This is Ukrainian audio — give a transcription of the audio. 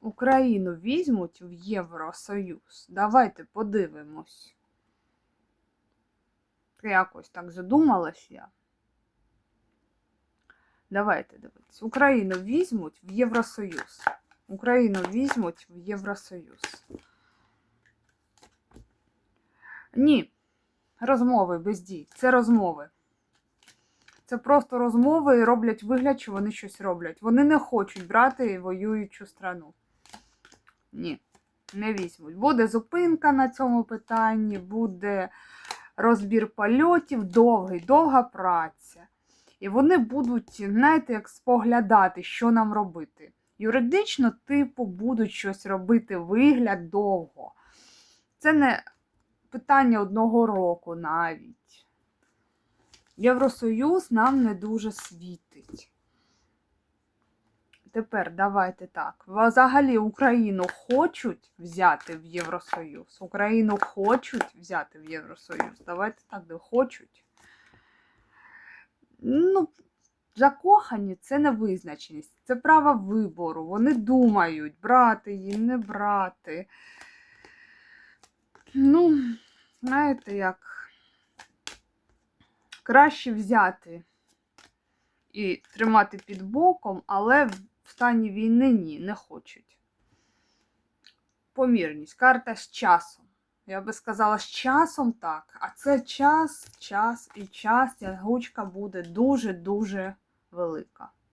Україну візьмуть в Євросоюз? Давайте подивимось. Якось так задумалась я. Давайте дивитися. Україну візьмуть в Євросоюз. Україну візьмуть в Євросоюз. Ні. Розмови без дій. Це розмови. Це просто розмови і роблять вигляд, що вони щось роблять. Вони не хочуть брати воюючу страну. Ні, не візьмуть. Буде зупинка на цьому питанні, буде розбір польотів, довгий, довга праця. І вони будуть, знаєте, як споглядати, що нам робити. Юридично, типу, будуть щось робити вигляд довго. Це не питання одного року навіть. Євросоюз нам не дуже світить. Тепер давайте так. Взагалі Україну хочуть взяти в Євросоюз. Україну хочуть взяти в Євросоюз. Давайте так, де хочуть. Ну, закохані це не визначеність, це право вибору. Вони думають, брати її, не брати. Ну, знаєте, як краще взяти і тримати під боком, але в стані війни ні, не хочуть. Помірність, карта з часом. Я би сказала, з часом так. А це час, час і час, тягучка буде дуже-дуже велика.